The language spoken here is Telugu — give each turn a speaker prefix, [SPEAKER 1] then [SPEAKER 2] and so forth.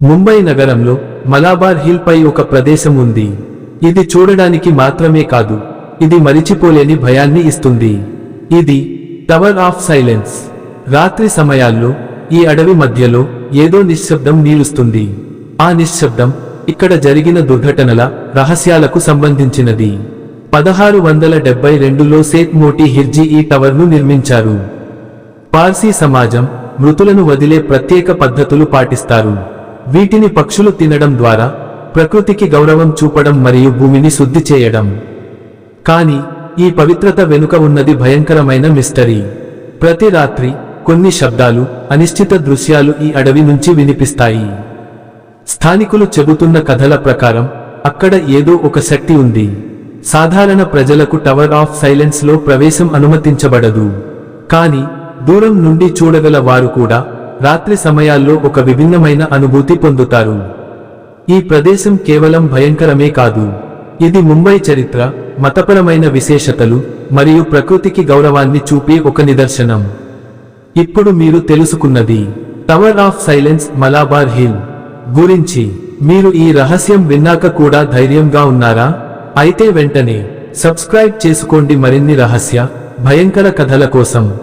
[SPEAKER 1] ముంబై నగరంలో మలాబార్ హిల్ పై ఒక ప్రదేశం ఉంది. ఇది చూడడానికి మాత్రమే కాదు ఇది మరిచిపోలేని భయాన్ని ఇస్తుంది. ఇది టవర్ ఆఫ్ సైలెన్స్. రాత్రి సమయాల్లో ఈ అడవి మధ్యలో ఏదో నిశ్శబ్దం నీలుస్తుంది. ఆ నిశ్శబ్దం ఇక్కడ జరిగిన దుర్ఘటనల రహస్యాలకు సంబంధించినది. పదహారు వందల డెబ్బై రెండులో సేత్ మోటీ హిర్జీ ఈ టవర్ను నిర్మించారు. పార్సీ సమాజం మృతులను వదిలే ప్రత్యేక పద్ధతులు పాటిస్తారు. వీటిని పక్షులు తినడం ద్వారా ప్రకృతికి గౌరవం చూపడం మరియు భూమిని శుద్ధి చేయడం. కానీ ఈ పవిత్రత వెనుక ఉన్నది భయంకరమైన మిస్టరీ. ప్రతి రాత్రి కొన్ని శబ్దాలు అనిశ్చిత దృశ్యాలు ఈ అడవి నుంచి వినిపిస్తాయి. స్థానికులు చెబుతున్న కథల ప్రకారం అక్కడ ఏదో ఒక శక్తి ఉంది. సాధారణ ప్రజలకు టవర్ ఆఫ్ సైలెన్స్లో ప్రవేశం అనుమతించబడదు. కానీ దూరం నుండి చూడగల వారు కూడా రాత్రి సమయాల్లో ఒక విభిన్నమైన అనుభూతి పొందుతారు. ఈ ప్రదేశం కేవలం భయంకరమే కాదు. ఇది ముంబై చరిత్ర మతపరమైన విశేషతలు మరియు ప్రకృతికి గౌరవాన్ని చూపే ఒక నిదర్శనం. ఇప్పుడు మీరు తెలుసుకున్నది Tower of Silence Malabar Hill గురించి మీరు ఈ రహస్యం విన్నాక కూడా ధైర్యంగా ఉన్నారా? అయితే వెంటనే సబ్స్క్రైబ్ చేసుకోండి మరిన్ని రహస్య భయంకర కథల కోసం.